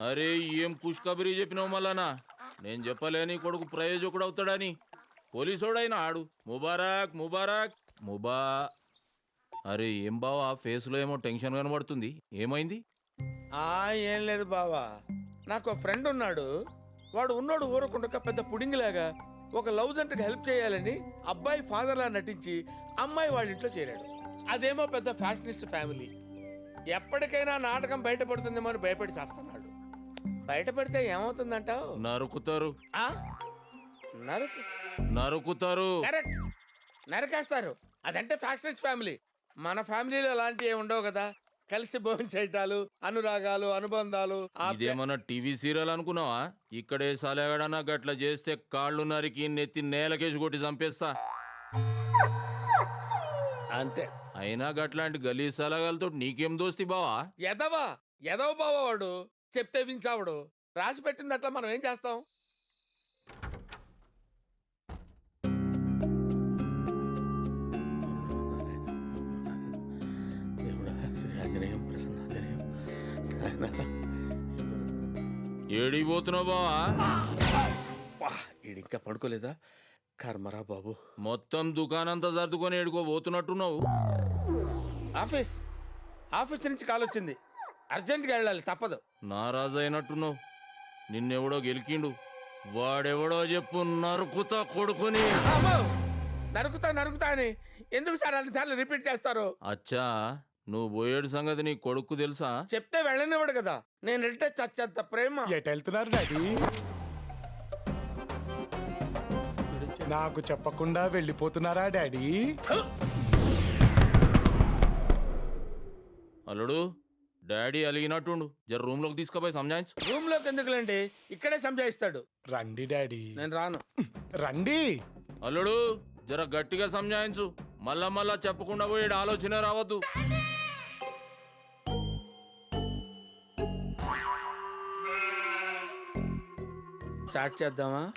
అరే ఏం పుష్కబరి చెప్పినావు మళ్ళానా నేను చెప్పలేని కొడుకు ప్రయోజకుడు అవుతాడని. పోలీసోడైనా ఆడు. ముబారక్ ముబారక్ ముబా. అరే ఏం బావా? ఫేస్లో ఏమో టెన్షన్ కనబడుతుంది. ఏమైంది? ఆ ఏం లేదు బావా. నాకు ఫ్రెండ్ ఉన్నాడు. వాడు ఉన్నోడు ఊరకుండక పెద్ద పుడింగిలాగా ఒక లవ్ జంటకి హెల్ప్ చేయాలని అబ్బాయి ఫాదర్లా నటించి అమ్మాయి వాళ్ళ ఇంట్లో చేరాడు. అదేమో పెద్ద ఫ్యాషనిస్ట్ ఫ్యామిలీ. ఎప్పటికైనా నాటకం బయటపడుతుందేమో అని భయపడి చేస్తాను. చేస్తున్నాడు బయటపడితే ఏమవుతుందంటావు? నరుకుతారు. ఆ? నరకు నరుకుతారు. కరెక్ట్. నరకేస్తారు. అదంటే ఫ్యాషనిస్ట్ ఫ్యామిలీ. మన ఫ్యామిలీలో అలాంటివి ఏమి ఉండవు కదా. కలిసి భోజనం చేయటాలు అనురాగాలు అనుబంధాలు ఆప్య- ఇదేమన్నా టీవీ సీరియల్ అనుకున్నావా? ఇక్కడే సలగడనా గట్ల చేస్తే కాళ్ళు నరికి నెత్తి నేలకేసి కొట్టి చంపేస్తా. అంతే. అయినా గట్లాంటి గలీ సలగాలతో నీకేం దోస్తి బావా? ఎదవా ఎదవ బావా వాడు చెప్తే వించావుడు రాసి పెట్టింది అట్లా మనం ఏం చేస్తాం? ఏడిపోతున్నావు బావా? ఇంకా పడుకోలేదా? కర్మరా బాబు. మొత్తం దుకాణంతా సర్దుకొని ఏడుకో పోతున్నట్టున్నావు ఆఫీస్. ఆఫీస్ నుంచి కాల్ వచ్చింది. అర్జెంట్గా వెళ్ళాలి తప్పదు. నారాజు అయినట్టున్నావు నిన్నెవడో గెలికిండు వాడెవడో చెప్పు నరుకుతా కొడుకుని. అమ్మో! నరుకుతా నరుకుతా అని ఎందుకు సార్ అన్నిసార్లు రిపీట్ చేస్తారు? అచ్చా నువ్వు పోయేడు సంగతి నీ కొడుకు తెలుసా? చెప్తే వెళ్ళనివ్వడు కదా. నేను అంటే చచ్చేంత ప్రేమ. ఎటు వెళ్తున్నారు డాడీ? నాకు చెప్పకుండా వెళ్ళిపోతున్నారా డాడీ? అల్లుడు డాడీ అలిగినట్టుండు. జర రూమ్లోకి తీసుకుపోయి సంజాయించు. రూమ్లోకి ఎందుకులేండి? ఇక్కడే సంజాయిస్తాడు. రండి డాడీ. నేను రాను. రండి. అల్లుడు జర గట్టిగా సంజాయించు. మళ్ళా మళ్ళా చెప్పకుండా పోయేడు ఆలోచన రావద్దు. స్టార్ట్ చేద్దామా?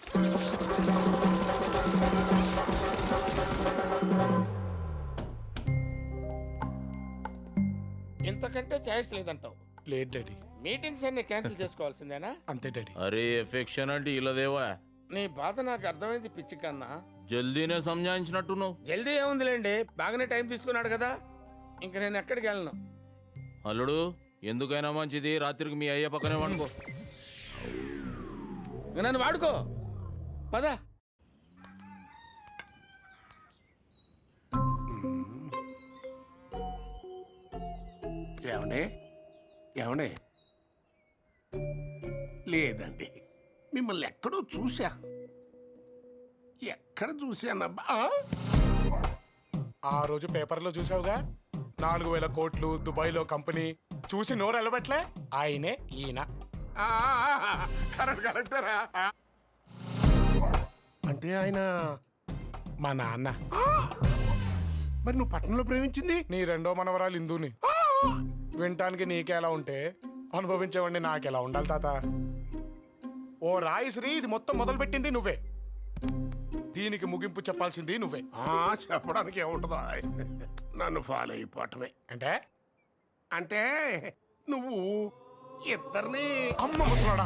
ఇంతకంటే ఛాయిస్ లేదంటావు. లేదు డాడీ. మీటింగ్స్ అన్ని క్యాన్సిల్ చేసుకోవాల్సిందేనా? అంతే డాడీ. అరే ఎఫెక్షన్ అంటే ఇలాదేవా నీ బాధ నాకు అర్థమైంది పిచ్చి కన్నా. జల్దీనే సంజాయించినట్టున్నావు. జల్దీ ఏముందిలేండి బాగానే టైం తీసుకున్నాడు కదా. ఇంక నేను ఎక్కడికి వెళ్ళను. అల్లుడు ఎందుకైనా మంచిది రాత్రికి మీ అయ్య పక్కనే వండుకో. ఇంక నన్ను వాడుకో. పద. ఏమండే? ఏమండే? లేదండి. మిమ్మల్ని ఎక్కడో చూసా ఎక్కడ చూశానబ్బా? ఆ? ఆ రోజు పేపర్లో చూసావుగా నాలుగు వేల కోట్లు దుబాయ్లో కంపెనీ చూసి నోరు ఎలబెట్లే? ఆయనే ఈయన. ఆ, కరెక్ట్ కరెక్టరా అంటే ఆయన మా నాన్న! మరి నువ్వు పట్టణంలో ప్రేమించింది? నీ రెండో మనవరాలు ఇందుని! వినటానికి నీకెలా ఉంటే అనుభవించేవాడిని నాకెలా ఉండాలి తాత? ఓ రాయిశ్రీ ఇది మొత్తం మొదలుపెట్టింది నువ్వే. దీనికి ముగింపు చెప్పాల్సింది నువ్వే. ఆ, చెప్పడానికి ఏముంటుందో నన్ను ఫాలో అయిపోవటమే అంటే? అంటే నువ్వు ఇద్దరిని అమ్మ ముసలాడా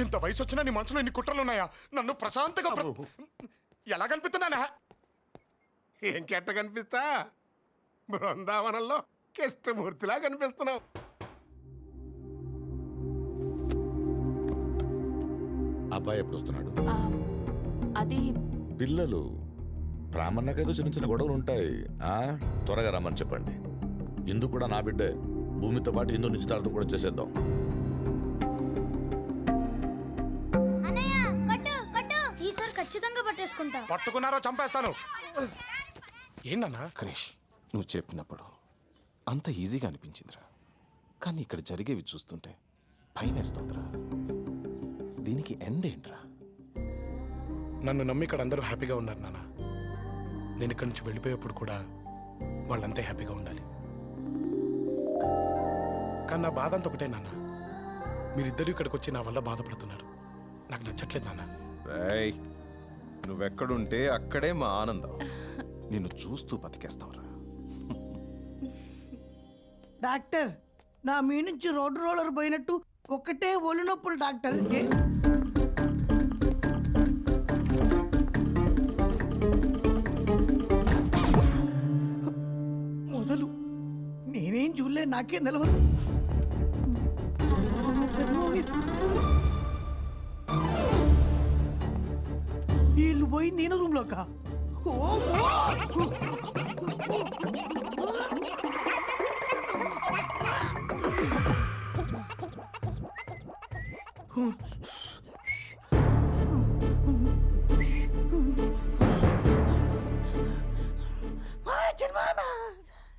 ఇంత వయసు వచ్చినా నీ మనసులో ఇన్ని కుట్రలున్నాయా? నన్ను ప్రశాంతంగా ప్ర- ఎలా కనిపిస్తున్నానా? ఏం కెట్ట కనిపిస్తా? బృందావనంలో కృష్ణమూర్తిలా కనిపిస్తున్నావు. అబ్బాయి ఎప్పుడు వస్తున్నాడు అది పిల్లలు రామన్నకేదో చిన్న చిన్న గొడవలు ఉంటాయి ఆ త్వరగా రమ్మని చెప్పండి. ఇందు కూడా నా బిడ్డే. భూమితో పాటు హిందూ నిశ్చితార్థం కూడా చేసేద్దాం. ఈసారి ఖచ్చితంగా పట్టేసుకుంటా. పట్టుకున్నారో చంపేస్తాను. ఏంటన్నా క్రిష్ నువ్వు చెప్పినప్పుడు అంత ఈజీగా అనిపించిందిరా. కానీ ఇక్కడ జరిగేవి చూస్తుంటే భయమేస్తోందిరా. దీనికి ఎండ్ ఏంట్రా? నన్ను నమ్మి ఇక్కడ అందరూ హ్యాపీగా ఉన్నారు నాన్న నేను ఇక్కడి నుంచి వెళ్ళిపోయేప్పుడు కూడా వాళ్ళంతే హ్యాపీగా ఉండాలి. కానీ నా బాధ అంత ఒకటే నాన్న మీరిద్దరూ ఇక్కడికి వచ్చి నా వల్ల బాధపడుతున్నారు. నాకు నచ్చట్లేదు నాన్న రేయ్ నువ్వెక్కడుంటే అక్కడే మా ఆనందం. నిన్ను చూస్తూ బతికేస్తావురా. డాక్టర్ నా మీ నుంచి రోడ్ రోలర్ పోయినట్టు ఒకటే ఒళ్ళు నొప్పులు డాక్టర్. మొదలు. నేనేం చూడలే నాకేం నిలవదు వీళ్ళు పోయి నేను రూమ్లోకా?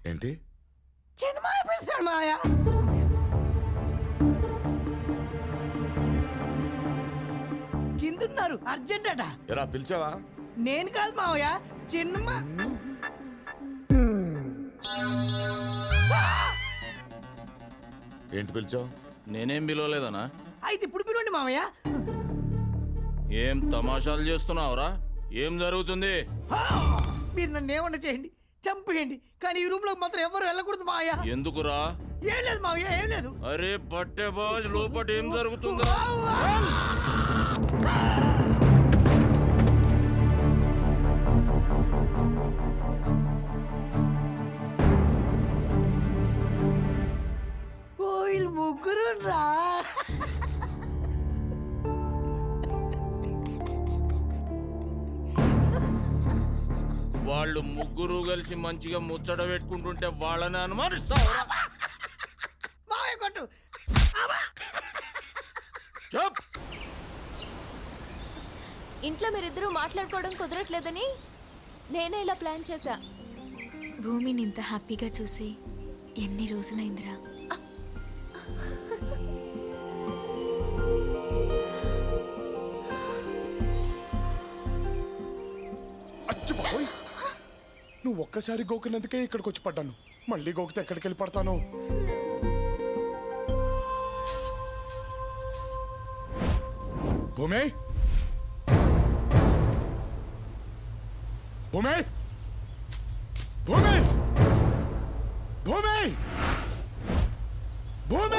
ఏంటి? చిన్మాయ పిలిచాడు మాయ. కిందున్నారు అర్జెంట్ అట ఎరా పిలిచావా? నేను కాదు మావయ్య చిన్నమ్మ ఏంటి పిలిచావు? నేనేం పిలవలేదనా మావయ్య? ఏం తమాషాలు చేస్తున్నావురా? ఏం జరుగుతుంది! మీరు నన్ను ఏమన్నా చేయండి చంపేయండి కానీ ఈ రూమ్లో మాత్రం ఎవరు వెళ్ళకూడదు మావయ్య. ఎందుకురా? ఏం లేదు మావయ్య ఏం లేదు. అరే పట్టె బాజ్ లోపట ఏం జరుగుతుందా? ముగ్గురు రా వాళ్ళు ముగ్గురు కలిసి మంచిగా ముచ్చట పెట్టుకుంటుంటే వాళ్ళని కొట్టు. చెప్ ఇంట్లో మీరిద్దరూ మాట్లాడుకోవడం కుదరట్లేదని నేనే ఇలా ప్లాన్ చేశా. భూమిని ఇంత హ్యాపీగా చూసి ఎన్ని రోజులైందిరా? నువ్వు ఒక్కసారి గోకినందుకే ఇక్కడికి వచ్చి పడ్డాను. మళ్ళీ గోకితే ఎక్కడికి వెళ్ళి పడతాను? భూమి! భూమి! భూమి! భూమి! భూమి!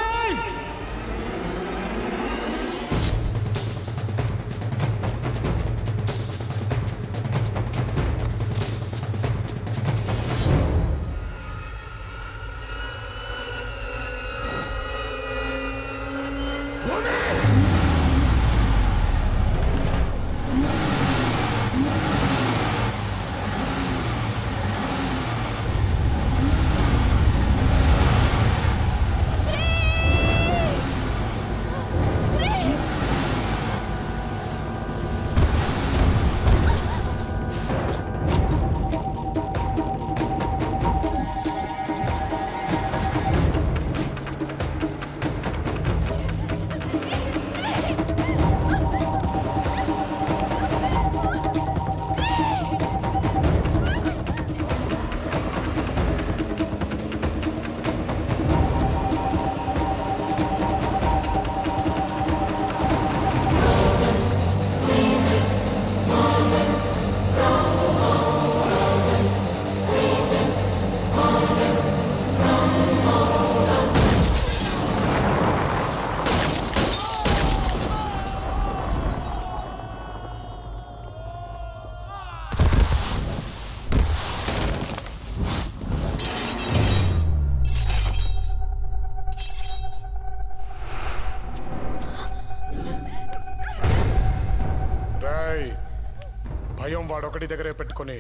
వాడొకటి దగ్గరే పెట్టుకొని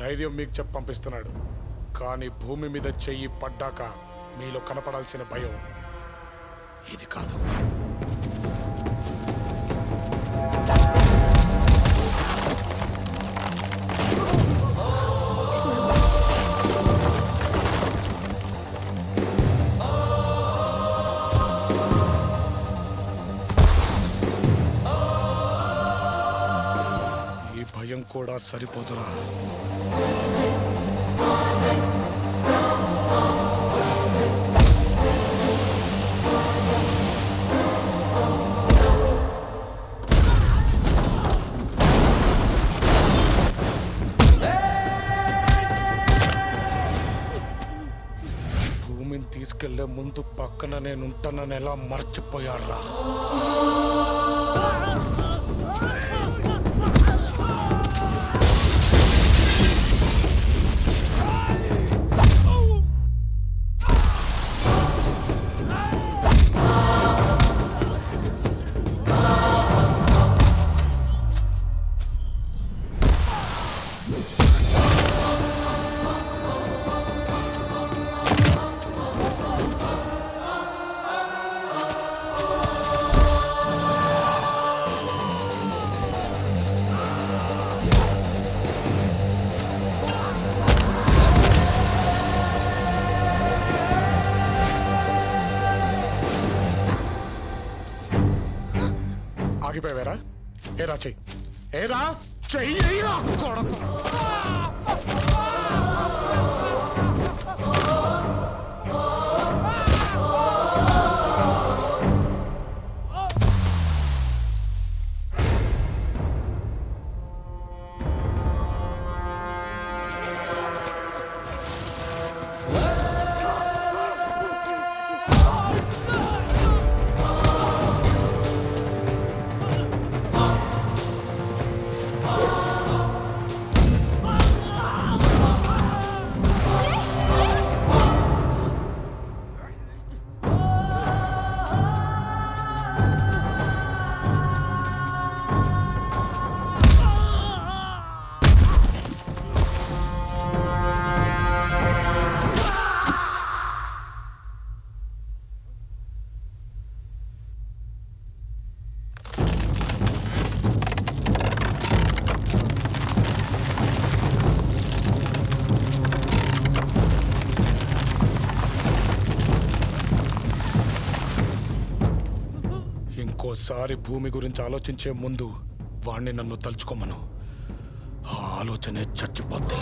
ధైర్యం మీకు చెప్పి పంపిస్తున్నాడు. కానీ భూమి మీద చెయ్యి పడ్డాక మీలో కనపడాల్సిన భయం ఇది కాదు. కూడా సరిపోదురా. భూమిని తీసుకెళ్ళే ముందు పక్కన నేనుంటానని ఎలా మర్చిపోయారా ఆగిపోయారా ఏరా చెయ్యి. ఏరా చెయ్యి కొడతా ఒక్కసారి భూమి గురించి ఆలోచించే ముందు వాణ్ణి నన్ను తలుచుకోమను. ఆ ఆలోచనే చచ్చిపోద్ది.